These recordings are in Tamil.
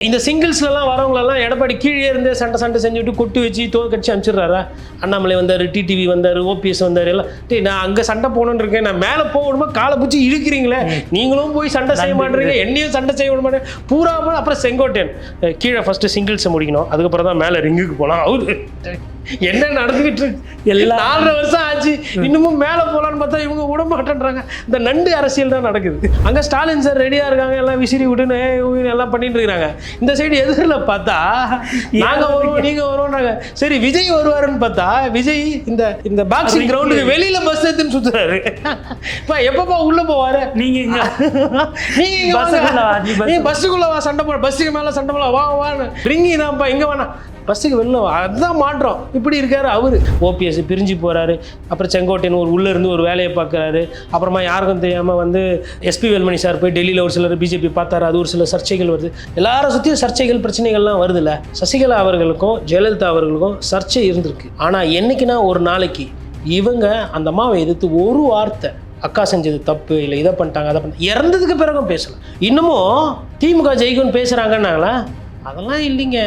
இந்த சிங்கிள்ஸ்லலாம் வரவங்களெல்லாம் எடப்பாடி கீழே இருந்தே சண்டை சண்டை செஞ்சுட்டு கொட்டு வச்சு தோல் கட்சி அனுப்பிச்சிடுறாரா? அண்ணாமலை வந்தார் டிடிவி வந்தார் ஓபிஎஸ் வந்தார் எல்லாம். டேய் நான் அங்கே சண்டை போகணுன்னு இருக்கேன். நான் மேலே போகணுமா? காலை பிடிச்சி இழுக்கிறீங்களே. நீங்களும் போய் சண்டை செய்ய மாட்டேறீங்க என்னையும் சண்டை செய்ய விட மாட்டேன். பூராமல் அப்புறம் செங்கோட்டையன். அஹ் கீழே ஃபஸ்ட்டு சிங்கிள்ஸை முடிக்கணும். அதுக்கப்புறம் தான் மேலே ரிங்குக்கு போகலாம் அவரு. என்ன நடந்துகிட்டு இருக்கு? எல்லாம் நாலரை வருஷம் ஆச்சு. இன்னமும் மேலே போகலான்னு பார்த்தா இவங்க விட மாட்டேன்றாங்க. இந்த நண்டு அரசியல் தான் நடக்குது. அங்கே ஸ்டாலின் சார் ரெடியாக இருக்காங்க எல்லாம் விசிறி விட்டுன்னு எல்லாம் பண்ணிட்டு இருக்காங்க இந்த சைடு எதிரில் பார்த்தா நாங்க வருவோம் நீங்க வருவோம்ன்றாங்க. சரி விஜய் வருவாருன்னு பார்த்தா விஜய் இந்த இந்த பாக்ஸிங் கிரவுண்டுக்கு வெளியில பஸ் எடுத்துன்னு சுத்துறாரு. இப்போ எப்பப்பா உள்ள போவாரு? நீங்க இங்க நீங்க இங்க பஸ்ஸுக்குள்ள வா, சண்டை போட. பஸ்ஸுக்கு மேல சண்டை போட வா வான்னு ரிங்கி தான்ப்பா இங்க வேணா பஸ்ஸுக்கு வெளில அதுதான் மாற்றம். இப்படி இருக்கார் அவர். ஓபிஎஸ் பிரிஞ்சு போகிறாரு அப்புறம் செங்கோட்டையன் ஒரு உள்ளே இருந்து ஒரு வேலையை பார்க்கறாரு. அப்புறமா யாருக்கும் தெரியாமல் வந்து எஸ்பி வேல்மணி சார் போய் டெல்லியில் ஒரு சிலர் பிஜேபி பார்த்தாரு. அது ஒரு சில சர்ச்சைகள் வருது. எல்லாரும் சுற்றியும் சர்ச்சைகள் பிரச்சனைகள்லாம் வருதுல்ல. சசிகலா அவர்களுக்கும் ஜெயலலிதா அவர்களுக்கும் சர்ச்சை இருந்திருக்கு. ஆனால் என்னைக்குன்னா ஒரு நாளைக்கு இவங்க அந்த அம்மாவை எதிர்த்து ஒரு வார்த்தை அக்கா செஞ்சது தப்பு இல்லை இதை பண்ணிட்டாங்க அதை பண்ண இறந்ததுக்கு பிறகும் பேசலாம் இன்னமும் திமுக ஜெயிக்கும்னு பேசுகிறாங்கன்னாங்களா அதெல்லாம் இல்லைங்க.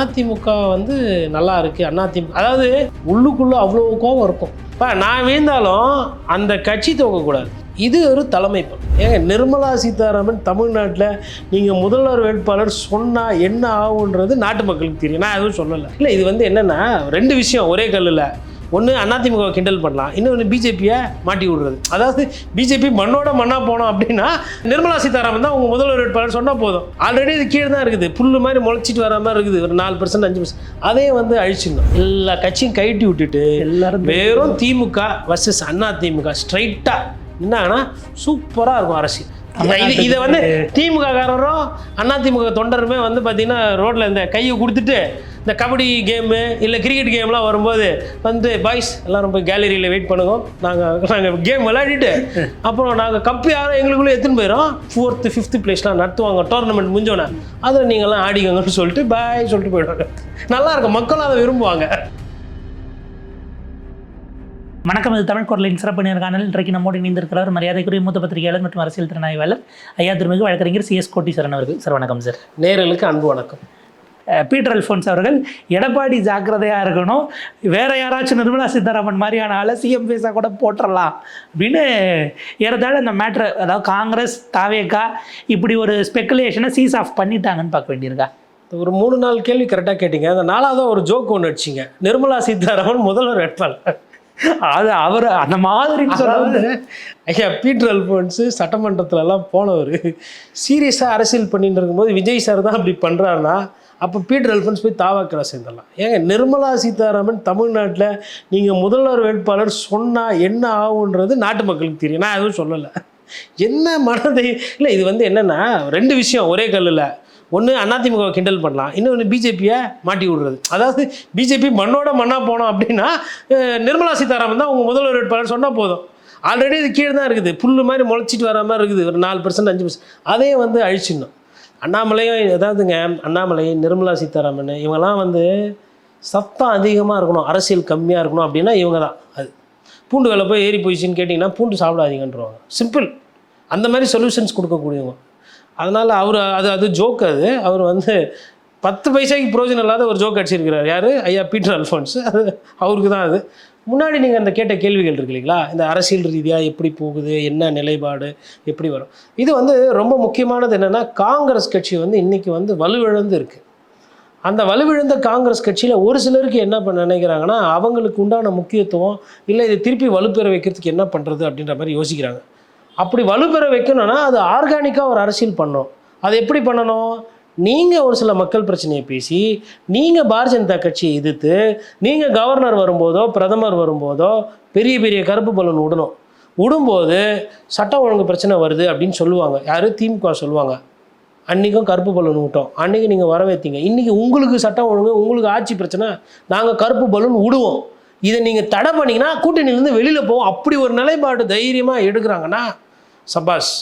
அதிமுக வந்து நல்லா இருக்கு. அதிமுக அதாவது உள்ளுக்குள்ளே அவ்வளோ கோபம் இருக்கும். இப்போ நான் வீழ்ந்தாலும் அந்த கட்சி தோக்கக்கூடாது. இது ஒரு தலைமை ஏங்க நிர்மலா சீதாராமன் தமிழ்நாட்டில் நீங்கள் முதல்வர் வேட்பாளர் சொன்னால் என்ன ஆகுன்றது நாட்டு மக்களுக்கு தெரியும். நான் எதுவும் சொல்லலை. இல்லை இது வந்து என்னென்னா ரெண்டு விஷயம் ஒரே கல்லில். ஒன்று அதிமுக கிண்டல் பண்ணலாம் இன்னொன்று பிஜேபியை மாட்டி விடுறது. அதாவது பிஜேபி மண்ணோட மண்ணா போனோம் அப்படின்னா நிர்மலா சீதாராமன் தான் உங்க முதல்வர் வேட்பாளர் சொன்னால் போதும். ஆல்ரெடி இது கீழே தான் இருக்குது. புல்லு மாதிரி முளைச்சிட்டு வர மாதிரி இருக்குது. ஒரு நாலு பர்சன்ட் அஞ்சு பர்சன்ட் அதே வந்து அழிச்சிடணும். எல்லா கட்சியும் கைட்டி விட்டுட்டு எல்லாரும் வெறும் திமுக வர்சஸ் அண்ணா திமுக ஸ்ட்ரைட்டாக என்னன்னா சூப்பராக இருக்கும் அரசியல். இது இதை வந்து திமுக காரரும் அண்ணா திமுக தொண்டருமே வந்து பார்த்தீங்கன்னா ரோட்டில் இந்த கையை கொடுத்துட்டு இந்த கபடி கேமு இல்லை கிரிக்கெட் கேம்லாம் வரும்போது வந்து பாய்ஸ் எல்லாரும் போய் கேலரியில் வெயிட் பண்ணுங்க. நாங்கள் நாங்கள் கேம் விளையாடிட்டு அப்புறம் நாங்கள் கப்பு யாரும் எங்களுக்குள்ளே எடுத்துன்னு போயிடும் ஃபோர்த்து ஃபிஃப்த்து பிளேஸ்லாம் நடத்துவாங்க. டோர்னமெண்ட் முடிஞ்சோன்னே அதில் நீங்கள்லாம் ஆடிக்கங்கன்னு சொல்லிட்டு பாய் சொல்லிட்டு போயிடுவாங்க. நல்லா இருக்கும். மக்களும் அதை விரும்புவாங்க. வணக்கம். இது தமிழ் குரலின் சிறப்பு நேர்காணல் இன்றைக்கு நம்மோடு இணைந்திருக்கிறார் மரியாதைக்குரிய மூத்த பத்திரிகையாளர் மற்றும் அரசியல் திறனாய்வாளர் ஐயா திருமிகு வழக்கறிஞர் சி எஸ் கோட்டீஸ்வரன் அவர்கள். சார் வணக்கம் சார். நேரலுக்கு அன்பு வணக்கம். பீட்டர் அல்ஃபோன்ஸ் அவர்கள் எடப்பாடி ஜாக்கிரதையாக இருக்கணும். வேற யாராச்சும் நிர்மலா சீதாராமன் மாதிரியான ஆளை சிஎம் பேஸாக கூட போட்டுடலாம் அப்படின்னு ஏறத்தாழ இந்த மேட்ரு அதாவது காங்கிரஸ் தாவேக்கா இப்படி ஒரு ஸ்பெக்குலேஷனை சீஸ் ஆஃப் பண்ணிட்டாங்கன்னு பார்க்க வேண்டியிருக்கா? ஒரு மூணு நாலு கேள்வி கரெக்டாக கேட்டீங்க. அந்த நாலாவது ஒரு ஜோக் ஒன்று அடிச்சிங்க. நிர்மலா சீதாராமன் முதல்வர் வேட்பாளர். அது அவர் அந்த மாதிரி அதாவது ஐயா பீட்டர் அல்போன்ஸு சட்டமன்றத்துலலாம் போனவர் சீரியஸாக அரசியல் பண்ணிட்டு இருக்கும்போது விஜய் சார் தான் அப்படி பண்ணுறாருன்னா அப்போ பீட்டர் அல்ஃபன்ஸ் போய் தாவாக்கில் சேர்ந்துடலாம். ஏங்க நிர்மலா சீதாராமன் தமிழ்நாட்டில் நீங்கள் முதல்வர் வேட்பாளர் சொன்னால் என்ன ஆகுன்றது நாட்டு மக்களுக்கு தெரியும். நான் எதுவும் சொல்லலை. என்ன மனதை இல்லை இது வந்து என்னென்னா ரெண்டு விஷயம் ஒரே கல்லில். ஒன்று அதிமுக கிண்டல் பண்ணலாம். இன்னொன்று பிஜேபியை மாட்டி விடுறது. அதாவது பிஜேபி மண்ணோட மண்ணாக போனோம் அப்படின்னா நிர்மலா சீதாராமன் தான் உங்கள் முதல்வர் வேட்பாளர் சொன்னால் போதும். ஆல்ரெடி இது கீழே தான் இருக்குது. புல்லு மாதிரி முளைச்சிட்டு வர மாதிரி இருக்குது. ஒரு நாலு பர்சன்ட் அஞ்சு பர்சன்ட் அதே வந்து அழிச்சிடணும். அண்ணாமலையும் எதாவதுங்க அண்ணாமலை நிர்மலா சீதாராமன் இவங்கெல்லாம் வந்து சத்தம் அதிகமாக இருக்கணும் அரசியல் கம்மியாக இருக்கணும் அப்படின்னா இவங்க தான் அது பூண்டு வேலை போய் ஏறி போயிடுச்சுன்னு கேட்டிங்கன்னா பூண்டு சாப்பிடாதீங்கன்றவாங்க. சிம்பிள் அந்த மாதிரி சொல்யூஷன்ஸ் கொடுக்கக்கூடியவங்க. அதனால் அவர் அது அது ஜோக் அது. அவர் வந்து பத்து பைசாக்கு பிரோஜனம் இல்லாத ஒரு ஜோக் அடிச்சிருக்கிறார். யார்? ஐயா பீட்டர் அல்ஃபோன்ஸ். அது அவருக்கு தான் அது. முன்னாடி நீங்கள் அந்த கேட்ட கேள்விகள் இருக்கு இல்லைங்களா? இந்த அரசியல் ரீதியாக எப்படி போகுது? என்ன நிலைப்பாடு? எப்படி வரும்? இது வந்து ரொம்ப முக்கியமானது என்னென்னா காங்கிரஸ் கட்சி வந்து இன்றைக்கி வந்து வலுவிழந்து இருக்குது அந்த வலுவிழந்த காங்கிரஸ் கட்சியில் ஒரு சிலருக்கு என்ன பண்ண நினைக்கிறாங்கன்னா அவங்களுக்கு உண்டான முக்கியத்துவம் இல்லை இதை திருப்பி வலுப்பெற வைக்கிறதுக்கு என்ன பண்ணுறது அப்படின்ற மாதிரி யோசிக்கிறாங்க. அப்படி வலுப்பெற வைக்கணும்னா அது ஆர்கானிக்காக ஒரு அரசியல் பண்ணணும். அது எப்படி பண்ணணும்? நீங்கள் ஒரு சில மக்கள் பிரச்சனையை பேசி நீங்கள் பாரதிய ஜனதா கட்சியை எதிர்த்து நீங்கள் கவர்னர் வரும்போதோ பிரதமர் வரும்போதோ பெரிய பெரிய கருப்பு பலூன் விடணும் விடும்போது சட்டம் ஒழுங்கு பிரச்சனை வருது அப்படின்னு சொல்லுவாங்க. யார்? திமுக சொல்லுவாங்க. அன்றைக்கும் கருப்பு பலூன் விட்டோம் அன்றைக்கி நீங்கள் வரவேற்றீங்க இன்றைக்கி உங்களுக்கு சட்டம் ஒழுங்கு உங்களுக்கு ஆட்சி பிரச்சனை நாங்கள் கருப்பு பலூன் விடுவோம் இதை நீங்கள் தடை பண்ணிங்கன்னா கூட்டணியிலேருந்து வெளியில் போவோம். அப்படி ஒரு நிலைப்பாடு தைரியமாக எடுக்கிறாங்கன்னா சபாஸ்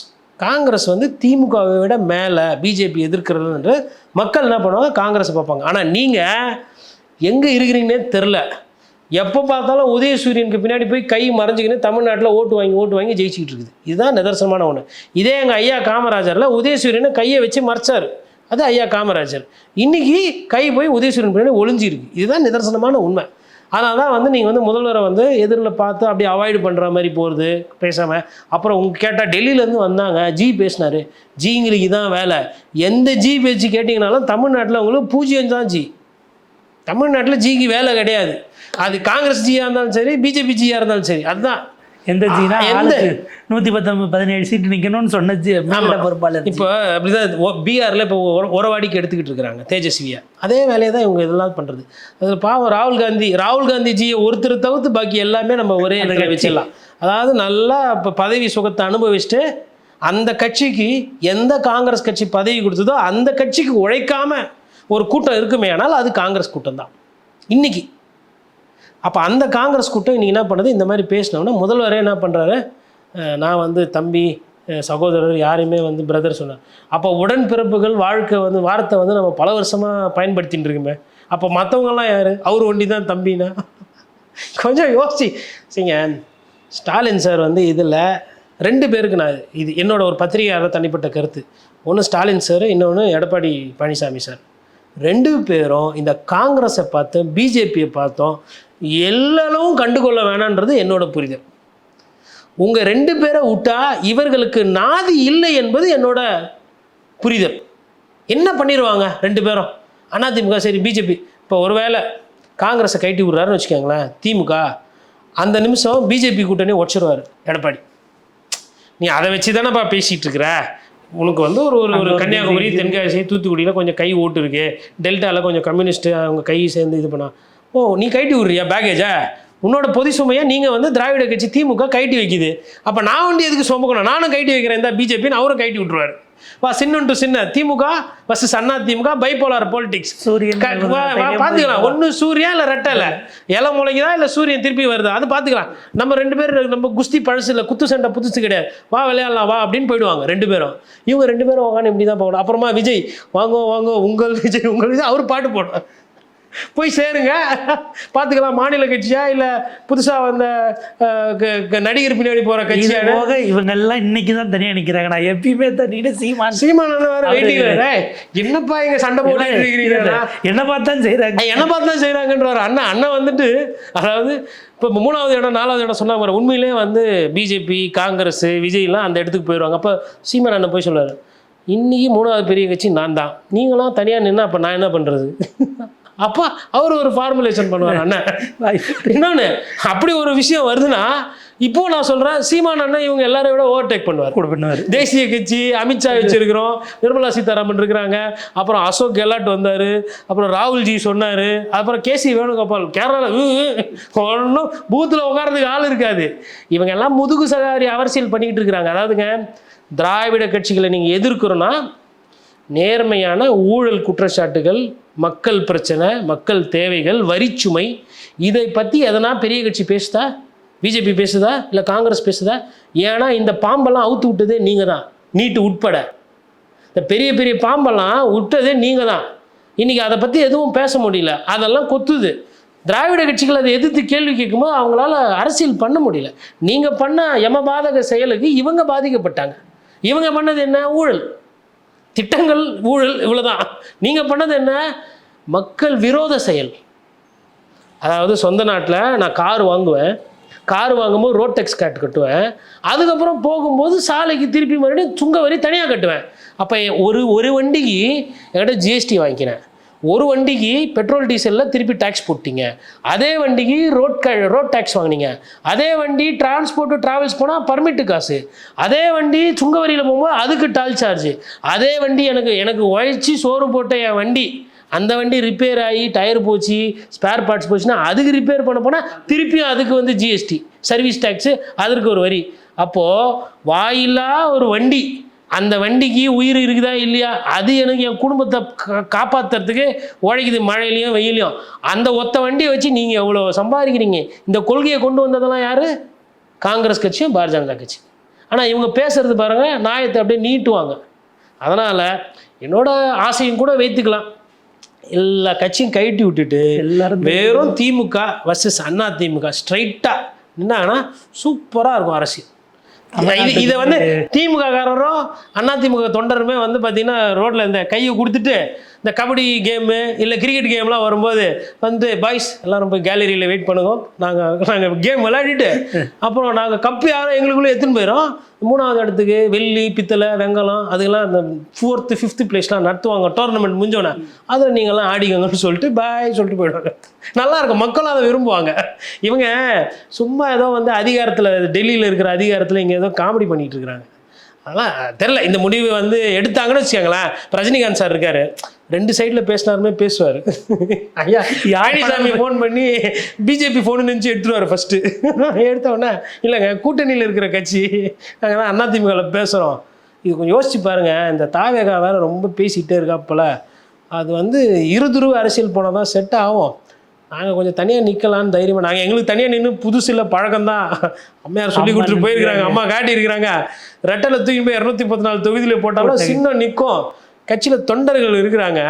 காங்கிரஸ் வந்து திமுகவை விட மேலே பிஜேபி எதிர்க்கிறதுன்ற மக்கள் என்ன பண்ணுவாங்க? காங்கிரஸை பார்ப்பாங்க. ஆனால் நீங்கள் எங்கே இருக்கிறீங்கன்னே தெரில எப்போ பார்த்தாலும் உதயசூரியனுக்கு பின்னாடி போய் கை மறைஞ்சிக்கின்னு தமிழ்நாட்டில் ஓட்டு வாங்கி ஓட்டு வாங்கி ஜெயிச்சிக்கிட்டு இருக்குது. இதுதான் நிதர்சனமான ஒன்று இதே எங்கள் ஐயா காமராஜரில் உதயசூரியனை கையை வச்சு மறைச்சார். அது ஐயா காமராஜர். இன்றைக்கி கை போய் உதயசூரியன் பின்னாடி ஒளிஞ்சிருக்கு. இதுதான் நிதர்சனமான உண்மை. அதனால தான் வந்து நீங்கள் வந்து முதல்வரை வந்து எதிரில் பார்த்து அப்படியே அவாய்டு பண்ணுற மாதிரி போகிறது பேசாமல் அப்புறம் உங்க கேட்டால் டெல்லியிலேருந்து வந்தாங்க. ஜி பேசினார். ஜிங்களுக்கு தான் வேலை. எந்த ஜி பேச்சு கேட்டிங்கனாலும் தமிழ்நாட்டில் உங்களுக்கு பூஜ்ஜியம் தான் ஜி. தமிழ்நாட்டில் ஜிக்கு வேலை கிடையாது. அது காங்கிரஸ் ஜியாக இருந்தாலும் சரி பிஜேபி ஜியாக இருந்தாலும் சரி. அதுதான். எந்த ஜீனா? எந்த- நூற்றி பத்தொன்பது பதினேழு சீட்டு நிற்கணும்னு சொன்ன பொறுப்பாளர். இப்போ அப்படிதான் பீகாரில் இப்போ உர- உறவாடிக்கு எடுத்துக்கிட்டு இருக்கிறாங்க தேஜஸ்வியா. அதே வேலையை தான் இவங்க இதெல்லாம் பண்ணுறது அது பாவம் ராகுல் காந்தி ராகுல் காந்திஜியை ஒருத்தர் தவிர்த்து பாக்கி எல்லாமே நம்ம ஒரே இடத்துல வச்சிடலாம். அதாவது நல்லா இப்போ பதவி சுகத்தை அனுபவிச்சுட்டு அந்த கட்சிக்கு எந்த காங்கிரஸ் கட்சி பதவி கொடுத்ததோ அந்த கட்சிக்கு உழைக்காம ஒரு கூட்டம் இருக்குமே ஆனால் அது காங்கிரஸ் கூட்டம் தான் இன்னைக்கு அப்போ அந்த காங்கிரஸ் கூட்டம் இன்றைக்கி என்ன பண்ணுது? இந்த மாதிரி பேசினோன்னா முதல்வரே என்ன பண்ணுறாரு நான் வந்து தம்பி சகோதரர் யாரையுமே வந்து பிரதர் சொன்னார். அப்போ உடன்பிறப்புகள் வாழ்க்கை வந்து வார்த்தை வந்து நம்ம பல வருஷமாக பயன்படுத்திட்டு இருக்குமே. அப்போ மற்றவங்கெல்லாம் யார்? அவர் ஒண்டி தான் தம்பினா. கொஞ்சம் யோசிச்சு சரிங்க ஸ்டாலின் சார் வந்து இதில் ரெண்டு பேருக்கு நான் இது என்னோட ஒரு பத்திரிகையாளர் தனிப்பட்ட கருத்து. ஒன்று ஸ்டாலின் சார் இன்னொன்று எடப்பாடி பழனிசாமி சார் ரெண்டு பேரும் இந்த காங்கிரஸை பார்த்தோம் பிஜேபியை பார்த்தோம். எல்லளவும் கண்டுகொள்ள வேணான்றது என்னோட புரிதல். உங்கள் ரெண்டு பேரை விட்டா இவர்களுக்கு நாதி இல்லை என்பது என்னோட புரிதல். என்ன பண்ணிடுவாங்க ரெண்டு பேரும்? அதிமுக சரி பிஜேபி. இப்போ ஒருவேளை காங்கிரஸை கைட்டி விட்றாருன்னு வச்சுக்கோங்களேன் திமுக அந்த நிமிஷம் பிஜேபி கூட்டணி உடச்சிருவார் எடப்பாடி. நீ அதை வச்சு தானேப்பா பேசிகிட்டு இருக்கிற? உனக்கு வந்து ஒரு ஒரு ஒரு கன்னியாகுமரி தென்காசி தூத்துக்குடியில் கொஞ்சம் கை ஓட்டு இருக்கு. டெல்டாவில் கொஞ்சம் கம்யூனிஸ்ட்டு அவங்க கை சேர்ந்து இது பண்ணா ஓ நீ கைட்டி விட்றியா பேகேஜா உன்னோட பொதி சுமையை நீங்கள் வந்து திராவிட கட்சி திமுக கைட்டி வைக்குது. அப்போ நான் வந்து எதுக்கு சுமக்கணும்? நானும் கைட்டி வைக்கிறேன் இந்த பிஜேபின்னு அவரும் கைட்டி விட்ருவாரு வா சின்ன டு சின்ன. DMK versus Anna DMK bipolar politics சூரியன் பார்த்துக்கலாம் ஒன்று சூரியன் இல்லை ரெட்டை இல்லை? இலை முளைக்குதா இல்லை சூரியன் திருப்பி வருதா? அது பார்த்துக்கலாம் நம்ம ரெண்டு பேரும் நம்ம குஸ்தி பழசு இல்லை குத்து சண்டை புதுசு கிடையாது. வா விளையாடலாம் வா அப்படின்னு போயிடுவாங்க ரெண்டு பேரும். இவங்க ரெண்டு பேரும் உட்காந்து இப்படி தான் போகணும். அப்புறமா விஜய் வாங்கோ வாங்கோ உங்கள் விஜய் உங்கள் விஜய் அவர் பாட்டு போடுவார். போய் சேருங்க. பார்த்துக்கலாம் மாநில கட்சியா இல்லை புதுசாக வந்த நடிகர் பின்னாடி போகிற கட்சியா போக இவங்க எல்லாம் இன்னைக்கு தான் தனியா நிக்கிறாங்க நான் எப்பயுமே தண்ணிட்டு சீமான். சீமான வேற வெயிட்டிங் என்னப்பா இங்க சண்டை இருக்கிறீங்களா என்ன பார்த்தான் செய்றாங்க. என்ன பார்த்து செய்கிறாங்கன்றார் அண்ணா அண்ணன் வந்துட்டு அதாவது இப்போ மூணாவது இடம் நாலாவது இடம் சொன்னாங்க பாரு, உண்மையிலே வந்து பிஜேபி காங்கிரஸ் விஜய்லாம் அந்த இடத்துக்கு போயிடுவாங்க அப்போ சீமன் அண்ணன் போய் சொல்லுவார் இன்னைக்கு மூணாவது பெரிய கட்சி நான் தான். நீங்களாம் தனியாக நின்னா அப்போ நான் என்ன பண்ணுறது அப்பா அவர் ஒரு ஃபார்முலேஷன் பண்ணுவார் அண்ணன் இன்னொன்று அப்படி ஒரு விஷயம் வருதுன்னா இப்போ நான் சொல்கிறேன் சீமான் அண்ணன் இவங்க எல்லாரையும் விட ஓவர்டேக் பண்ணுவார். கூட பண்ணுவாரு. தேசிய கட்சி அமித்ஷா வச்சிருக்கிறோம் நிர்மலா சீதாராமன் இருக்கிறாங்க அப்புறம் அசோக் கெலாட் வந்தார் அப்புறம் ராகுல்ஜி சொன்னார் அப்புறம் கேசி வேணுகோபால் கேரளா ஒன்றும் பூத்தில் உட்காரதுக்கு ஆள் இருக்காது. இவங்க எல்லாம் முதுகு சகாரி அரசியல் பண்ணிக்கிட்டு இருக்கிறாங்க. அதாவதுங்க திராவிட கட்சிகளை நீங்கள் எதிர்க்கிறோன்னா நேர்மையான ஊழல் குற்றச்சாட்டுகள் மக்கள் பிரச்சனை மக்கள் தேவைகள் வரிச்சுமை இதை பற்றி எதனா பெரிய கட்சி பேசுதா? பிஜேபி பேசுதா? இல்லை காங்கிரஸ் பேசுதா? ஏன்னா இந்த பாம்பெல்லாம் அவுத்து விட்டதே நீங்கள் தான் நீட்டு உட்பட. இந்த பெரிய பெரிய பாம்பெல்லாம் விட்டதே நீங்கள் தான் இன்றைக்கி அதை பற்றி எதுவும் பேச முடியல. அதெல்லாம் கொத்துது. திராவிட கட்சிகள் அதை எதிர்த்து கேள்வி கேட்கும்போது அவங்களால அரசியல் பண்ண முடியல. நீங்கள் பண்ண யமபாதக செயலுக்கு இவங்க பாதிக்கப்பட்டாங்க. இவங்க பண்ணது என்ன? ஊழல். திட்டங்கள் ஊழல் இவ்வளோதான் நீங்கள் பண்ணது என்ன? மக்கள் விரோத செயல். அதாவது சொந்த நாட்டில் நான் கார் வாங்குவேன். கார் வாங்கும்போது ரோட் டெக்ஸ் கார்டு கட்டுவேன். அதுக்கப்புறம் போகும்போது சாலைக்கு திருப்பி மறுபடியும் சுங்க வரி தனியாக கட்டுவேன். அப்போ ஒரு ஒரு வண்டிக்கு என்கிட்ட ஜிஎஸ்டி வாங்கிக்கினேன் ஒரு வண்டிக்கு பெட்ரோல் டீசலில் திருப்பி டேக்ஸ் போட்டீங்க. அதே வண்டிக்கு ரோட் க ரோட் டேக்ஸ் வாங்குனீங்க. அதே வண்டி டிரான்ஸ்போர்ட்டு ட்ராவல்ஸ் போனால் பர்மிட்டு காசு. அதே வண்டி சுங்க வரியில் போகும்போது அதுக்கு டால் சார்ஜ் அதே வண்டி எனக்கு எனக்கு உழைச்சி சோறு போட்ட என் வண்டி அந்த வண்டி ரிப்பேர் ஆகி டயர் போச்சு ஸ்பேர் பார்ட்ஸ் போச்சுன்னா அதுக்கு ரிப்பேர் பண்ண போனால் திருப்பியும் அதுக்கு வந்து ஜிஎஸ்டி சர்வீஸ் டேக்ஸு அதற்கு ஒரு வரி. அப்போது வாயில்லா ஒரு வண்டி அந்த வண்டிக்கு உயிர் இருக்குதா இல்லையா? அது எனக்கு என் குடும்பத்தை கா- காப்பாத்துறதுக்கு உழைக்குது மழையிலையும் வெயிலையும். அந்த ஒத்த வண்டியை வச்சு நீங்கள் எவ்வளோ சம்பாதிக்கிறீங்க? இந்த கொள்கையை கொண்டு வந்ததெல்லாம் யார்? காங்கிரஸ் கட்சியும் பாரதிய ஜனதா கட்சி. ஆனால் இவங்க பேசுறது பாருங்க நியாயத்தை அப்படியே நீட்டுவாங்க. அதனால் என்னோட ஆசையும் கூட வைத்துக்கலாம். எல்லா கட்சியும் கைட்டி விட்டுட்டு எல்லாரும் வெறும் திமுக வர்சஸ் அண்ணா திமுக ஸ்ட்ரைட்டாக என்னன்னா சூப்பராக இருக்கும் அரசியல். இது இதை வந்து திமுக காரரும் அதிமுக தொண்டருமே வந்து பார்த்தீங்கன்னா ரோட்ல இந்த கையை கொடுத்துட்டு இந்த கபடி கேமு இல்லை கிரிக்கெட் கேம்லாம் வரும்போது வந்து பாய்ஸ் எல்லாரும் போய் கேலரியில் வெயிட் பண்ணுங்க. நாங்கள் நாங்கள் கேம் விளையாடிட்டு அப்புறம் நாங்கள் கப்பு யாரும் எங்களுக்குள்ளே எடுத்துன்னு போயிடும் மூணாவது இடத்துக்கு வெள்ளி பித்தளை வெங்கலம் அதுக்கெல்லாம் அந்த ஃபோர்த்து ஃபிஃப்த்து பிளேஸ்லாம் நடத்துவாங்க. டோர்னமெண்ட் முடிஞ்சோன்னே அதை நீங்கள்லாம் ஆடிக்கங்கன்னு சொல்லிட்டு பாய் சொல்லிட்டு போயிடுவாங்க. நல்லா இருக்கும். மக்களும் அதை விரும்புவாங்க. இவங்க சும்மா ஏதோ வந்து அதிகாரத்தில் டெல்லியில் இருக்கிற அதிகாரத்தில் இங்கே ஏதோ காமெடி பண்ணிகிட்டு இருக்கிறாங்க. அதெல்லாம் தெரில இந்த முடிவு வந்து எடுத்தாங்கன்னு வச்சுக்கோங்களேன். ரஜினிகாந்த் சார் இருக்காரு. ரெண்டு சைடில் பேசினாருமே பேசுவார். ஐயா யாழிசாமி ஃபோன் பண்ணி பிஜேபி ஃபோனு நினச்சி எடுத்துருவார் ஃபஸ்ட்டு எடுத்த உடனே இல்லைங்க கூட்டணியில் இருக்கிற கட்சி நாங்கள் தான் அதிமுகவில் பேசுகிறோம் இது கொஞ்சம் யோசிச்சு பாருங்க இந்த தாவேகா வேற ரொம்ப பேசிக்கிட்டே இருக்காப்புல அது வந்து இருதுருவ அரசியல் போனால் தான் செட் ஆகும். நாங்கள் கொஞ்சம் தனியாக நிற்கலான்னு தைரியமாக நாங்கள் எங்களுக்கு தனியாக நின்று புதுசில் பழக்கம்தான். அம்மையார் சொல்லி கொடுத்துட்டு போயிருக்கிறாங்க அம்மா காட்டியிருக்கிறாங்க. ரெட்டலை தூக்கி போய் இரநூத்தி பத்து நாலு தொகுதியில் போட்டாலும் சின்னம் நிற்கும். கட்சியில் தொண்டர்கள் இருக்கிறாங்க.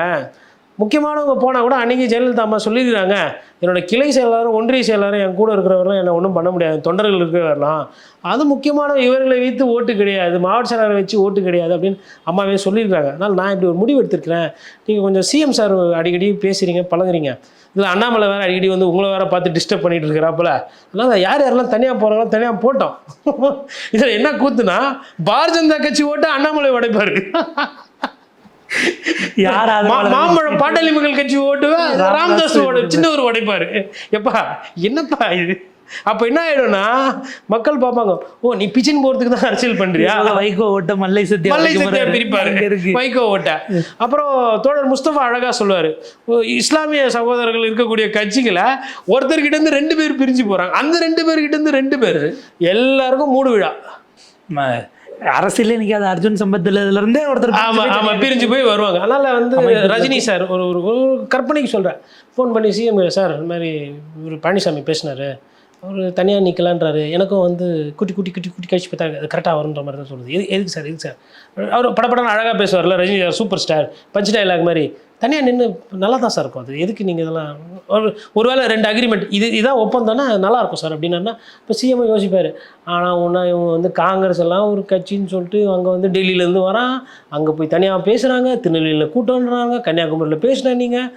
முக்கியமானவங்க போனால் கூட அன்றைக்கி ஜெயலலிதா அம்மா சொல்லியிருக்கிறாங்க என்னோட கிளை செயலாளரும் ஒன்றிய செயலாளரும் என் கூட இருக்கிறவரெலாம் என்ன ஒன்றும் பண்ண முடியாது. தொண்டர்கள் இருக்க அது முக்கியமான இவர்களை வைத்து ஓட்டு கிடையாது. மாவட்ட செயலாளரை வச்சு ஓட்டு கிடையாது அப்படின்னு அம்மாவே சொல்லியிருக்காங்க அதனால் நான் இப்படி ஒரு முடிவு எடுத்திருக்கிறேன். நீங்கள் கொஞ்சம் சிஎம் சார் அடிக்கடி பேசுகிறீங்க பழகுறீங்க. இதில் அண்ணாமலை வேறு அடிக்கடி வந்து உங்களை வேறு பார்த்து டிஸ்டர்ப் பண்ணிட்டு இருக்கிறாப்புல. அதனால் யார் யாரெல்லாம் தனியாக போகிறாங்களோ தனியாக போட்டோம். இதில் என்ன கூத்துனா பாரதிய ஜனதா கட்சி ஓட்டு அண்ணாமலை உடைப்பார். மா- மாம்பழம் பாட்டாளி மக்கள் கட்சி ஓட்டுவேன் ராமதாஸ் ஓட சின்னவர் உடைப்பாரு. எப்பா என்னப்பா இது? அப்ப என்ன ஆயிடும்னா மக்கள் பார்ப்பாங்க ஓ நீ பிச்சின் போறதுக்கு தான் அரசியல் பண்றியா? வைகோ ஓட்ட மல்லை சத்யா மல்லை சத்தியா. பிரிப்பாரு. வைகோ ஓட்ட. அப்புறம் தோழர் முஸ்தபா அழகா சொல்லுவாரு இஸ்லாமிய சகோதரர்கள் இருக்கக்கூடிய கட்சிகளை ஒருத்தர்கிட்ட இருந்து ரெண்டு பேர் பிரிஞ்சு போறாங்க. அந்த ரெண்டு பேர்கிட்ட இருந்து ரெண்டு பேர். எல்லாருக்கும் மூடு விழா. அரசியலே நிக்காத. அர்ஜுன் சம்பத்துல இதுல இருந்தே ஒருத்தர் ஆமா ஆமா பிரிஞ்சு போய் வருவாங்க. அதனால வந்து ரஜினி சார் ஒரு ஒரு ஒரு கற்பனைக்கு சொல்றேன். ஃபோன் பண்ணி சிஎம் சார் இந்த மாதிரி ஒரு பழனிசாமி பேசினாரு. அவர் தனியாக நிற்கலான்றாரு எனக்கும் வந்து குட்டி குட்டி குட்டி குட்டி கழிச்சு பார்த்தா அது கரெக்டாக வருன்ற மாதிரி தான் சொல்லுது. எது எதுக்கு சார் எதுக்கு சார்? அவர் படப்படம் அழகாக பேசுவார்ல Rajini sir super star punch dialogue மாதிரி. தனியாக நின்று நல்லா தான் சார் இருக்கும் அது. எதுக்கு நீங்கள் இதெல்லாம் ஒரு ஒருவேளை ரெண்டு அக்ரிமெண்ட் இது இதான் ஒப்பந்தம்னா நல்லா இருக்கும் சார் அப்படின்னா இப்போ சிஎம் யோசிப்பார். ஆனால் ஒன்றா இவங்க வந்து காங்கிரஸ் எல்லாம் ஒரு கட்சின்னு சொல்லிட்டு அங்கே வந்து டெல்லியிலேருந்து வரான். அங்கே போய் தனியாக பேசுகிறாங்க திருநெல்வேலியில் கூட்டம்ன்றாங்க கன்னியாகுமரியில் பேசினா நீங்கள்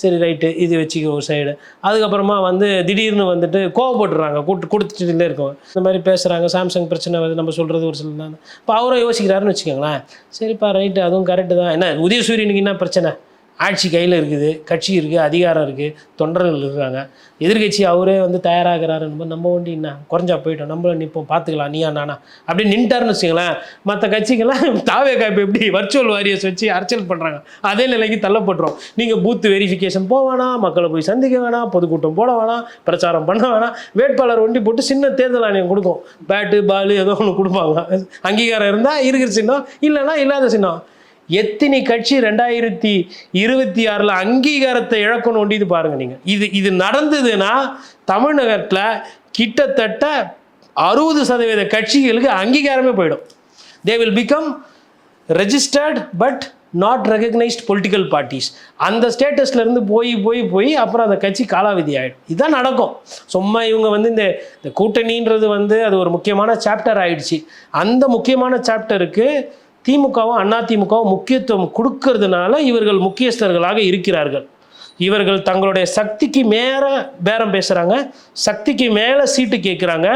சரி ரைட்டு. இது வச்சுக்க ஒரு சைடு அதுக்கப்புறமா வந்து திடீர்னு வந்துட்டு கோவப்பட்டுறாங்க. கூட்டு கொடுத்துட்டு இருக்கோம். இந்த மாதிரி பேசுகிறாங்க சாம்சங் பிரச்சனை வந்து நம்ம சொல்கிறது ஒரு சில தான். இப்போ அவரும் யோசிக்கிறாருன்னு வச்சுக்கோங்களேன். சரிப்பா ரைட்டு அதுவும் கரெக்டு தான். என்ன உதயசூரியனுக்கு என்ன பிரச்சனை? ஆட்சி கையில் இருக்குது கட்சி இருக்குது அதிகாரம் இருக்குது தொண்டர்கள் இருக்கிறாங்க எதிர்கட்சி அவரே வந்து தயாராகிறாருன்னு நம்ம நம்ம என்ன? குறைஞ்சா போயிட்டோம். நம்மளும் நிற்போம் பார்த்துக்கலாம் நீயா நானா? அப்படின்னு நின்ட்டாருன்னு வச்சுங்களேன் மற்ற கட்சிகள்லாம் தாவே காய்ப்பு எப்படி வர்ச்சுவல் வாரியர்ஸ் வச்சு அரசியல் பண்ணுறாங்க அதே நிலைக்கு தள்ளப்பட்டுரும். நீங்கள் பூத் வெரிஃபிகேஷன் போக வேணாம் மக்களை போய் சந்திக்க வேணாம் பொதுக்கூட்டம் போட வேணாம் பிரச்சாரம் பண்ண வேணாம். வேட்பாளர் வண்டி போட்டு சின்ன தேர்தல் ஆணையம் கொடுக்கும். பேட்டு பால் ஏதோ ஒன்று கொடுப்பாங்க. அங்கீகாரம் இருந்தால் இருக்கிற சின்னம் இல்லைன்னா இல்லாத சின்னம். எத்தனை கட்சி ரெண்டாயிரத்தி இருபத்தி ஆறில் அங்கீகாரத்தை இழக்கணும் ஒண்டிது பாருங்கள் நீங்கள் இது இது நடந்ததுன்னா தமிழகத்தில் கிட்டத்தட்ட அறுபது சதவீத கட்சிகளுக்கு அங்கீகாரமே போயிடும். They will become registered but not recognised political parties அந்த ஸ்டேட்டஸ்லேருந்து போய் போய் போய் அப்புறம் அந்த கட்சி காலாவதி ஆகிடும் இதுதான் நடக்கும். சும்மா இவங்க வந்து இந்த இந்த கூட்டணின்றது வந்து அது ஒரு முக்கியமான சாப்டர் ஆயிடுச்சு. அந்த முக்கியமான சாப்டருக்கு திமுகவும் அதிமுகவும் முக்கியத்துவம் கொடுக்கறதுனால இவர்கள் முக்கியஸ்தர்களாக இருக்கிறார்கள். இவர்கள் தங்களுடைய சக்திக்கு மேலே பேரம் பேசுகிறாங்க சக்திக்கு மேலே சீட்டு கேட்குறாங்க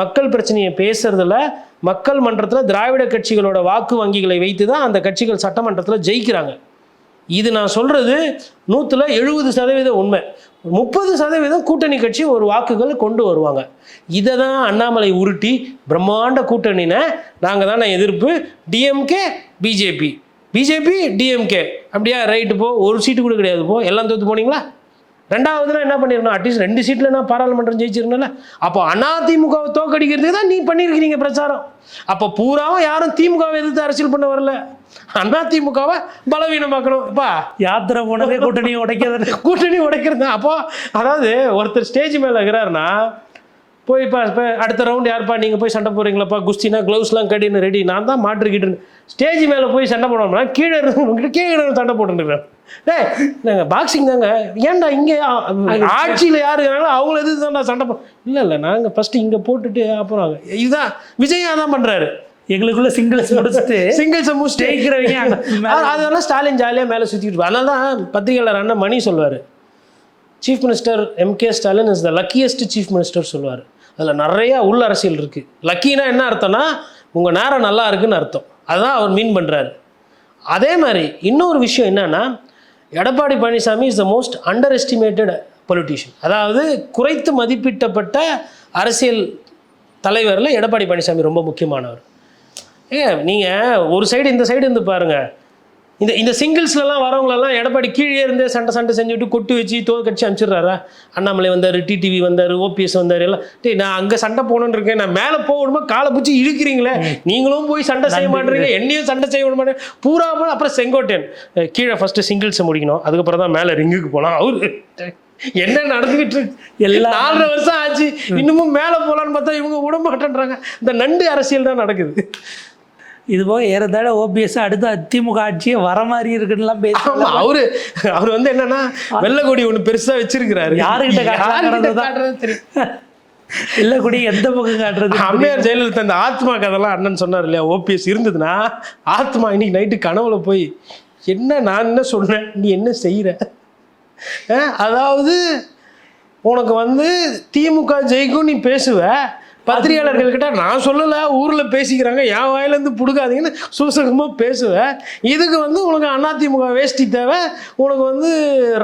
மக்கள் பிரச்சனையை பேசுறதுல மக்கள் மன்றத்தில் திராவிட கட்சிகளோட வாக்கு வங்கிகளை வைத்து தான் அந்த கட்சிகள் சட்டமன்றத்தில் ஜெயிக்கிறாங்க. இது நான் சொல்கிறது நூற்றில் எழுபது சதவீதம் உண்மை. முப்பது சதவீதம் கூட்டணி கட்சி ஒரு வாக்குகள் கொண்டு வருவாங்க. இதை தான் அண்ணாமலை உருட்டி பிரம்மாண்ட கூட்டணினை நாங்கள் தானே எதிர்ப்பு. டிஎம்கே பிஜேபி பிஜேபி டிஎம்கே அப்படியா ரைட்டு போ ஒரு சீட்டு கூட கிடையாது போ. எல்லாம் தோத்து போனீங்களா? ரெண்டாவதுனா என்ன பண்ணிருந்தோம் அட்லீஸ்ட் ரெண்டு சீட்டில் நான் பாராளுமன்றம் ஜெயிச்சிருந்தேன்ல. அப்போ அதிமுகவை தோக்கடிக்கிறதுக்கு தான் நீ பண்ணியிருக்கிறீங்க பிரச்சாரம். அப்போ பூராவும் யாரும் திமுகவை எதிர்த்து அரசியல் பண்ண வரல. அதிமுகவை பலவீனமாக்கணும். அப்பா. யாத்திரை போனதே கூட்டணியை உடைக்காத கூட்டணி உடைக்கிறது. அப்போ அதாவது ஒருத்தர் ஸ்டேஜ் மேலே இருக்கிறாருன்னா போய்ப்பா இப்போ அடுத்த ரவுண்ட் யாருப்பா நீங்கள் போய் சண்டை போடுறீங்களாப்பா? குஸ்தினா க்ளவுஸ்லாம் கட்டின்னு ரெடி நான் தான் மாட்டிருக்கிட்டு ஸ்டேஜ் மேலே போய் சண்டை போடணும்னா கீழே இருந்து கீழே இருந்து சண்டை போட்டுருக்கேன் டேய் நாங்கள் பாக்ஸிங் தாங்க. ஏன்டா இங்கே ஆட்சியில் யார் இருக்காங்களோ அவங்கள எது தான்டா சண்டை போ இல்லை இல்லை நாங்கள் ஃபஸ்ட்டு இங்கே போட்டுட்டு அப்புறம். இதுதான் விஜய் தான் பண்ணுறாரு எங்களுக்குள்ள சிங்கிள்ஸ் முடிச்சுட்டு சிங்கிள்ஸை முடிச்சுட்டு. ஜெயிக்கிறவங்க அதெல்லாம் ஸ்டாலின் ஜாலியாக மேலே சுற்றிட்டு அதனால தான் பத்திரிகையாளர் அண்ணன் மணி சொல்லுவார். Chief minister MK Stalin is the luckiest chief minister சொல்லுவார். அதில் நிறையா உள்ள அரசியல் இருக்குது லக்கினா என்ன அர்த்தம்னா உங்கள் நேரம் நல்லா இருக்குன்னு அர்த்தம். அதுதான் அவர் மீன் பண்ணுறாரு அதே மாதிரி இன்னொரு விஷயம் என்னன்னா Edappadi Palaniswami is the most underestimated politician அதாவது குறைத்து மதிப்பிட்டப்பட்ட அரசியல் தலைவரில் எடப்பாடி பழனிசாமி ரொம்ப முக்கியமானவர். ஏ நீங்கள் ஒரு சைடு இந்த சைடு இருந்து பாருங்கள் இந்த இந்த சிங்கிள்ஸ்லலாம் வரவங்களெல்லாம் எடப்பாடி கீழே இருந்தே சண்டை சண்டை செஞ்சுட்டு கொட்டு வச்சு தோ கட்சி அனுப்பிச்சிடுறாரா? அண்ணாமலை வந்தார் டிடிவி வந்தார் ஓபிஎஸ் வந்தார் எல்லாம். டேய் நான் அங்கே சண்டை போகணுன்னு இருக்கேன். நான் மேலே போகணுமா? காலை பிடிச்சி இழுக்கிறீங்களே. நீங்களும் போய் சண்டை செய்ய மாட்டேறீங்க. என்னையும் சண்டை செய்ய விட மாட்டேன் பூரா போய் அப்புறம் செங்கோட்டையன். கீழே ஃபஸ்ட்டு சிங்கிள்ஸை முடிக்கணும். அதுக்கப்புறம் தான் மேலே ரிங்குக்கு போகலாம் அவரு. என்ன நடந்துகிட்டு எல்லா- நாலரை வருஷம் ஆச்சு. இன்னமும் மேலே போகலான்னு பார்த்தா இவங்க விட மாட்டேன்றாங்க. இந்த நண்டு அரசியல் தான் நடக்குது. இது போக ஏறத்தாழ ஓபிஎஸ் அடுத்து அதிமுக ஆட்சியே வர மாதிரி இருக்குன்னுலாம் பேசி ஆமா அவரு அவர் வந்து என்னன்னா வெள்ளக்கொடி ஒண்ணு பெருசா வச்சிருக்கிறாரு. தெரியும். இல்லை கூட எந்த பக்கம் காட்டுறது? அம்மையார் ஜெயலலிதா இந்த ஆத்மா கதெல்லாம் அண்ணன் சொன்னார் இல்லையா ஓபிஎஸ் இருந்ததுன்னா ஆத்மா இன்னைக்கு நைட்டு கனவுல போய் என்ன நான் என்ன சொன்னேன் நீ என்ன செய்யற அஹ், அதாவது உனக்கு வந்து திமுக ஜெயிக்கும் நீ பேசுவ பத்திரிகையாளர்கள்கிட்ட நான் சொல்லலை ஊரில் பேசிக்கிறாங்க என் வாயிலேருந்து பிடுக்காதீங்கன்னு சூசகமாக பேசுவேன் இதுக்கு வந்து உனக்கு அதிமுக வேஷ்டி தேவை உனக்கு வந்து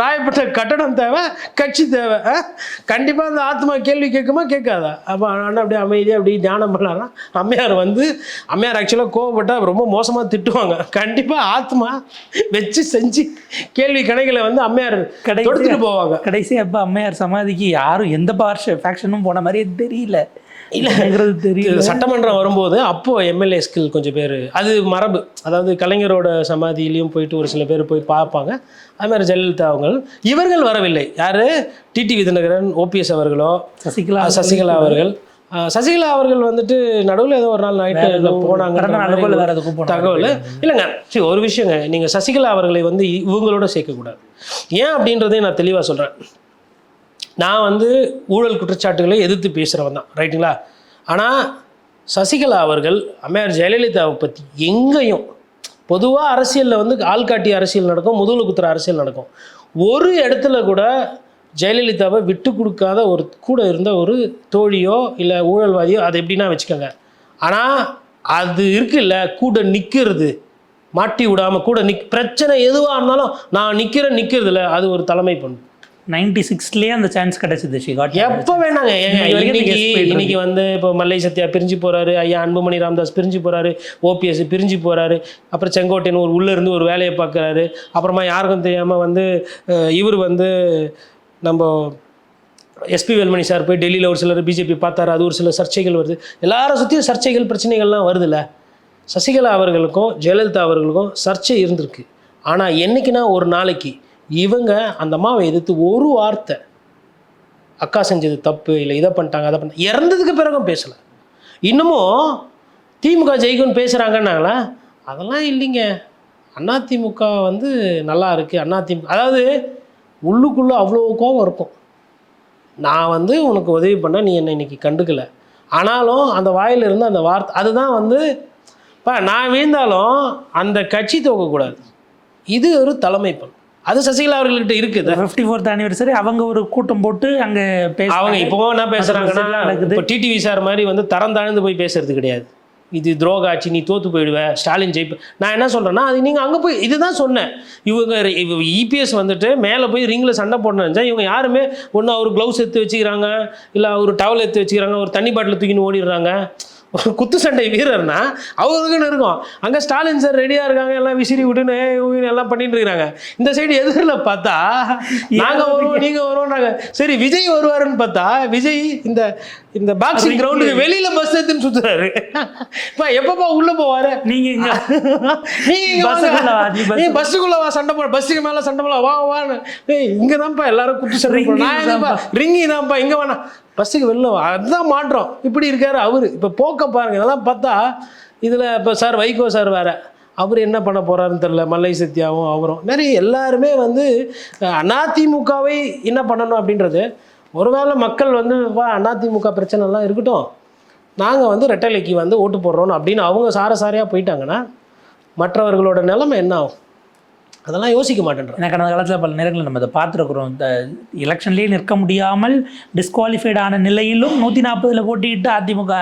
ராயப்பட்ட கட்டடம் தேவை கட்சி தேவை கண்டிப்பாக அந்த ஆத்மா கேள்வி கேட்குமா கேட்காதா? அப்போ அண்ணா அப்படியே அமைதியாக அப்படி தியானம் பண்ணலாம் அம்மையார் வந்து அம்மையார் ஆக்சுவலாக கோவப்பட்டா ரொம்ப மோசமாக திட்டுவாங்க. கண்டிப்பாக ஆத்மா வச்சு செஞ்சு கேள்வி கணைகளை வந்து அம்மையார் தொடுத்துட்டு போவாங்க. கடைசி அப்ப அம்மையார் சமாதிக்கு யாரும் எந்த பார்ஷ ஃபேக்ஷனும் போன மாதிரியே தெரியல. இல்லைங்கிறது தெரியல. சட்டமன்றம் வரும்போது அப்போ எம்எல்ஏஸ்கள் கொஞ்சம் பேர் அது மரபு. அதாவது கலைஞரோட சமாதியிலையும் போயிட்டு ஒரு சில பேர் போய் பார்ப்பாங்க. அது மாதிரி ஜெயலலிதா அவங்க இவர்கள் வரவில்லை. யாரு? டிடி விதிநகரன் ஓபிஎஸ் அவர்களோ சசிகலா சசிகலா அவர்கள். சசிகலா அவர்கள் வந்துட்டு நடுவில் ஏதோ ஒரு நாள் நைட்டு போனாங்க. தகவல். இல்லைங்க. சரி ஒரு விஷயங்க. நீங்கள் சசிகலா அவர்களை வந்து இவங்களோட சேர்க்கக்கூடாது. ஏன் அப்படின்றதையும் நான் தெளிவாக சொல்கிறேன் நான் வந்து ஊழல் குற்றச்சாட்டுகளை எதிர்த்து பேசுகிறவன் தான் ரைட்டுங்களா? ஆனால் சசிகலா அவர்கள் அம்மையார் ஜெயலலிதாவை பற்றி எங்கேயும் பொதுவாக அரசியலில் வந்து ஆள்காட்டி அரசியல் நடக்கும் முதுகுல குத்துற அரசியல் நடக்கும். ஒரு இடத்துல கூட ஜெயலலிதாவை விட்டு கொடுக்காத ஒரு கூட இருந்த ஒரு தோழியோ இல்லை ஊழல்வாதியோ அதை எப்படின்னா வச்சுக்கோங்க. ஆனால் அது இருக்குல்ல கூட நிற்கிறது மாட்டி விடாமல் கூட நிக் பிரச்சனை எதுவாக இருந்தாலும் நான் நிற்கிறேன் நிற்கிறதுல அது ஒரு தலைமை பண்பு. நைன்டி சிக்ஸ்லேயே அந்த சான்ஸ் கிடைச்சது ஷி காட் எப்போ வேணாங்க? இன்னைக்கு வந்து இப்போ மல்லை சத்யா பிரிஞ்சு போறாரு ஐயா அன்புமணி ராமதாஸ் பிரிஞ்சு போறாரு ஓபிஎஸ் பிரிஞ்சு போறாரு அப்புறம் செங்கோட்டையன் ஒரு உள்ள இருந்து ஒரு வேலையை பார்க்குறாரு அப்புறமா யாருக்கும் தெரியாம வந்து இவர் வந்து நம்ம எஸ்பி வேல்மணி சார் போய் டெல்லியில் ஒரு சிலர் பிஜேபி பார்த்தாரு அது ஒரு சில சர்ச்சைகள் வருது. எல்லாரும் சுற்றியும் சர்ச்சைகள் பிரச்சனைகள்லாம் வருதுல்ல. சசிகலா அவர்களுக்கும் ஜெயலலிதா அவர்களுக்கும் சர்ச்சை இருந்திருக்கு. ஆனால் என்னைக்குன்னா ஒரு நாளைக்கு இவங்க அந்த அம்மாவை எதிர்த்து ஒரு வார்த்தை அக்கா செஞ்சது தப்பு இல்லை இதை பண்ணிட்டாங்க அதை பண்ண இறந்ததுக்கு பிறகும் பேசலை. இன்னமும் திமுக ஜெயிக்கும்னு பேசுகிறாங்கன்னாங்களா அதெல்லாம் இல்லைங்க. அதிமுக வந்து நல்லா இருக்குது அதிமுக அதாவது உள்ளுக்குள்ளே அவ்வளோ கோபம் இருக்கும். நான் வந்து உனக்கு உதவி பண்ண நீ என்னை இன்னைக்கு கண்டுக்கல. ஆனாலும் அந்த வாயிலிருந்து அந்த வார்த்தை அதுதான் வந்து இப்போ நான் வீழ்ந்தாலும் அந்த கட்சி தோக்கக்கூடாது. இது ஒரு தலைமை பண் அது சசிகலா அவர்கள்கிட்ட இருக்குது. ஃபிஃப்டி ஃபோர்த் ஆனிவர்சரி அவங்க ஒரு கூட்டம் போட்டு அங்க பேச அவங்க இப்போ என்ன பேசுறாங்கன்னா நடக்குது. இப்போ டிடிவி சார் மாதிரி வந்து தரம் தாழ்ந்து போய் பேசுறது கிடையாது. இது துரோக ஆட்சி நீ தோத்து போயிடுவ ஸ்டாலின் ஜெயிப்பு நான் என்ன சொல்றேன்னா அது நீங்க அங்க போய் இதுதான் சொன்னேன். இவங்க இபிஎஸ் வந்துட்டு மேலே போய் ரிங்கில் சண்டை போடணும் இவங்க யாருமே ஒன்று அவர் க்ளவுஸ் எடுத்து வச்சுக்கிறாங்க இல்லை ஒரு டவல் எடுத்து வச்சுக்கிறாங்க ஒரு தண்ணி பாட்டில் தூக்கின்னு ஓடிடுறாங்க. ஒரு குத்து சண்டை வீரர்னா அவருக்குன்னு இருக்கும். அங்கே ஸ்டாலின் சார் ரெடியாக இருக்காங்க எல்லாம் விசிறி விட்டுன்னு எல்லாம் பண்ணிட்டு இருக்காங்க இந்த சைடு எதிரில் பார்த்தா நாங்கள் வருவோம் நீங்கள் வருவோம்னாங்க சரி விஜய் வருவாருன்னு பார்த்தா விஜய் இந்த இந்த பாக்ஸிங் கிரவுண்டுக்கு வெளியில பஸ் எடுத்துன்னு சுத்துறாரு. எப்பப்பா உள்ள போவாரு? நீங்க இங்க. நீங்க பஸ்ஸுக்குள்ள வா, சண்டை போட. பஸ்ஸுக்கு மேல சண்டை போட வா வான்னு ஏய் இங்க தான்ப்பா எல்லாரும் குத்து சண்டை. நான் ரிங்கி தான்ப்பா இங்க வேணாம் பஸ்ஸுக்கு வெளில வா. அதுதான் மாற்றம். இப்படி இருக்காரு அவரு. இப்ப போக்க பாருங்க. இதெல்லாம் பார்த்தா இதுல இப்ப சார் வைகோ சார் வேற. அவர் என்ன பண்ண போறாருன்னு தெரில மல்லை சத்யாவும் அவரும். நிறைய எல்லாருமே வந்து அதிமுகவை என்ன பண்ணணும் அப்படின்றது ஒருவேளை மக்கள் வந்து வா அதிமுக பிரச்சனைலாம் இருக்கட்டும். நாங்கள் வந்து ரெட்டலைக்கு வந்து ஓட்டு போடுறோம் அப்படின்னு அவங்க சார சாரையாக போயிட்டாங்கன்னா மற்றவர்களோட நிலைமை என்ன ஆகும்? அதெல்லாம் யோசிக்க மாட்டேன்றேன் ஏன்னா கடந்த காலத்தில் பல நேரங்களில் நம்ம இதை பார்த்துருக்குறோம். இந்த எலெக்ஷன்லேயே நிற்க முடியாமல் டிஸ்குவாலிஃபைட் ஆன நிலையிலும் நூற்றி நாற்பதில் போட்டியிட்டு அதிமுக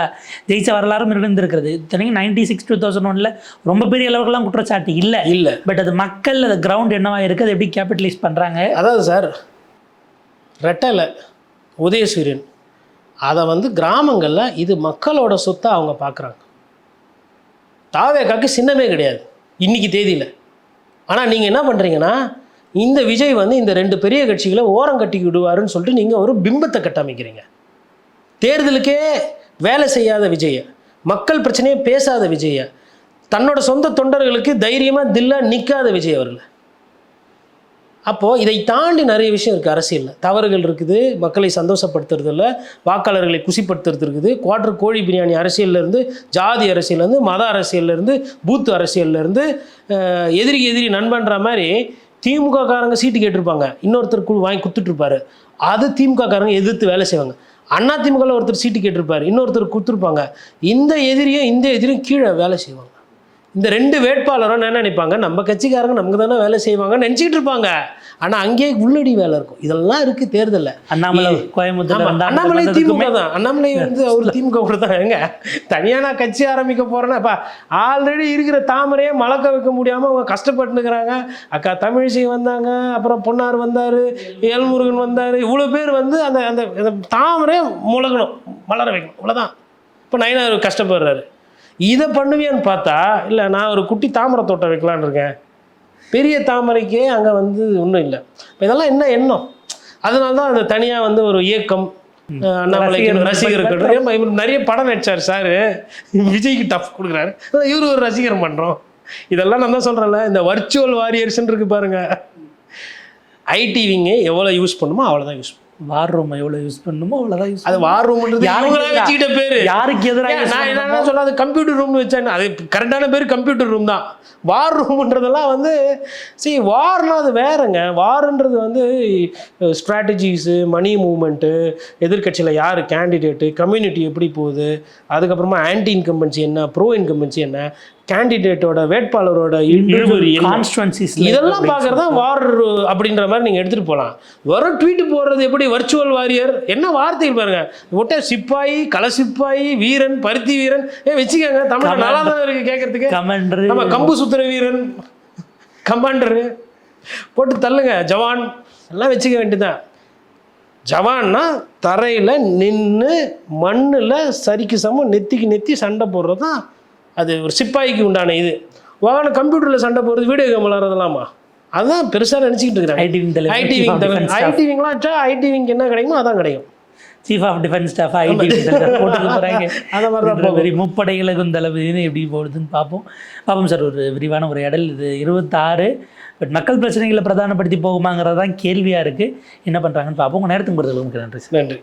ஜெயிச்ச வரலாறும் இருந்திருக்கிறது. இத்தனைக்கும் நைன்டி சிக்ஸ் டூ தௌசண்ட் ஒனில் ரொம்ப பெரிய அளவுக்குலாம் குற்றச்சாட்டு இல்லை. இல்லை. பட் அது மக்கள் அது கிரவுண்ட் என்னவா இருக்குது அது எப்படி கேபிட்டலைஸ் பண்ணுறாங்க அதாவது சார் ரெட்டலை உதயசூரியன். அதை வந்து கிராமங்களில் இது மக்களோட சொத்தை அவங்க பார்க்குறாங்க தாவேக்காக்கு சின்னமே கிடையாது இன்றைக்கி தேதியில். ஆனால் நீங்கள் என்ன பண்ணுறீங்கன்னா இந்த விஜய் வந்து இந்த ரெண்டு பெரிய கட்சிகளை ஓரம் கட்டி விடுவாருன்னு சொல்லிட்டு நீங்கள் ஒரு பிம்பத்தை கட்டமைக்கிறீங்க. தேர்தலுக்கே வேலை செய்யாத விஜயை மக்கள் பிரச்சனையே பேசாத விஜய தன்னோட சொந்த தொண்டர்களுக்கு தைரியமாக தில்லா நிற்காத விஜய் அவர்களை. அப்போது இதை தாண்டி நிறைய விஷயம் இருக்குது அரசியலில். தவறுகள் இருக்குது மக்களை சந்தோஷப்படுத்துறதில்ல வாக்காளர்களை குசிப்படுத்துறது இருக்குது. குவாட்டர் கோழி பிரியாணி அரசியல்லேருந்து ஜாதி அரசியல்லேருந்து மத அரசியல்லேருந்து பூத்து அரசியல்லேருந்து எதிரி எதிரிக்கு எதிரி நண்பன்ற மாதிரி திமுக காரங்க சீட்டு கேட்டிருப்பாங்க. இன்னொருத்தர் குழு வாங்கி கொடுத்துட்ருப்பாரு அது திமுக காரங்க எதிர்த்து வேலை செய்வாங்க. அண்ணா திமுகவில் ஒருத்தர் சீட்டு கேட்டிருப்பார். இன்னொருத்தர் கொடுத்துருப்பாங்க இந்த எதிரியும் இந்த எதிரியும் கீழே வேலை செய்வாங்க. இந்த ரெண்டு வேட்பாளரும் என்ன நினைப்பாங்க? நம்ம கட்சிக்காரங்க நமக்கு தானே வேலை செய்வாங்கன்னு நினச்சிக்கிட்டு இருப்பாங்க. ஆனால் அங்கேயே உள்ளடி வேலை இருக்கும். இதெல்லாம் இருக்குது தேர்தலில். அண்ணாமலை கோயம்புத்தூர் அண்ணாமலை திமுக தான். அண்ணாமலை வந்து அவர் திமுக கூட தான். எங்க தனியா நான் கட்சி ஆரம்பிக்க போறேன்னா ஆல்ரெடி இருக்கிற தாமரையே மலக்க வைக்க முடியாம அவங்க கஷ்டப்பட்டுருக்கிறாங்க அக்கா தமிழிசை வந்தாங்க அப்புறம் பொன்னார் வந்தாரு ஏல்முருகன் வந்தாரு. இவ்வளோ பேர் வந்து அந்த அந்த தாமரையே முளகணும் மலர வைக்கணும். இவ்வளோதான் இப்போ நயனார் கஷ்டப்படுறாரு. இதை பண்ணுவியான்னு பார்த்தா இல்லை நான் ஒரு குட்டி தாமரை தோட்டம் வைக்கலான்னு இருக்கேன். பெரிய தாமரைக்கே அங்கே வந்து ஒன்றும் இல்லை. இப்போ இதெல்லாம் என்ன எண்ணம்? அதனால தான் அந்த தனியாக வந்து ஒரு இயக்கம் அண்ணாமலைக்கு ரசிகர் ரசிகர்கள் நிறைய படம் நடிச்சார் சார். விஜய்க்கு டஃப் கொடுக்குறாரு. இவரு ஒரு ரசிகர் பண்ணுறோம் இதெல்லாம் நான் தான் சொல்கிறேன்ல இந்த வர்ச்சுவல் வாரியர்ஸ்ன்னு இருக்கு பாருங்க. ஐடிவிங்க எவ்வளோ யூஸ் பண்ணுமோ அவ்வளோதான் யூஸ் பண்ணும். வார் ரூம் எவ்வளோ யூஸ் பண்ணுமோ அவ்வளோதான் யூஸ் அது வார் ரூம்ன்றது? வச்சுக்கிட்ட பேரு. யாருக்கு எதிராக நான் என்ன சொல்ல அது கம்ப்யூட்டர் ரூம்னு வச்சேன் அது கரெக்டான பேர் கம்ப்யூட்டர் ரூம் தான். வார் ரூம்ன்றதெல்லாம் வந்து சரி வார்னா அது வேறங்க. வார்ன்றது வந்து ஸ்ட்ராட்டஜிஸு மணி மூவ்மெண்ட்டு எதிர்க்கட்சியில் யார் கேண்டிடேட்டு கம்யூனிட்டி எப்படி போகுது அதுக்கப்புறமா ஆன்டி இன்கம்பன்சி என்ன ப்ரோ இன்கம்பன்சி என்ன கேண்டிடேட்டோட வேட்பாளரோட கான்ஸ்டுவன்சிஸ் இதெல்லாம் பார்க்கறது தான் வார் அப்படின்ற மாதிரி நீங்கள் எடுத்துகிட்டு போகலாம் வரும் ட்வீட் போடுறது எப்படி? வர்ச்சுவல் வாரியர் என்ன வார்த்தைகள் பாருங்க? ஒட்டே சிப்பாயி கள சிப்பாயி வீரன் பருத்தி வீரன். ஏ வச்சுக்கோங்க. தமிழ் நல்லா தானே இருக்கு கேட்கறதுக்கு. கமெண்ட்ரு நம்ம கம்பு சுத்துற வீரன். கமாண்டரு போட்டு தள்ளுங்க. ஜவான். எல்லாம் வச்சுக்க வேண்டியதுதான். ஜவான்னா தரையில் நின்று மண்ணில் சரிக்கு சமம் நெத்திக்கு நெத்தி சண்டை போடுறது தான் அது ஒரு சிப்பாய்க்கு உண்டான இது. வாங்க கம்ப்யூட்டரில் சண்டை போடுறது வீடியோ கேம் விளாட்றதுலாமா அதுதான் பெருசாக நினச்சிக்கிட்டு இருக்கிறாங்க IT wing IT wing IT விங்லாம் IT wing என்ன கிடைக்குமோ அதான் கிடைக்கும். Chief of defence staff IT போட்டு போகிறாங்க அந்த மாதிரி தான் வெரி முப்படைகளுக்கும் தளபதினு எப்படி போகுதுன்னு பார்ப்போம். பார்ப்போம் சார் ஒரு விரிவான ஒரு இடல் இது இருபத்தாறு. பட் மக்கள் பிரச்சனைகளை பிரதானப்படுத்தி போகுமாங்கிறது தான் கேள்வியாக இருக்குது என்ன பண்ணுறாங்கன்னு பார்ப்போம். உங்கள் நேரத்துக்கு நன்றி நன்றி.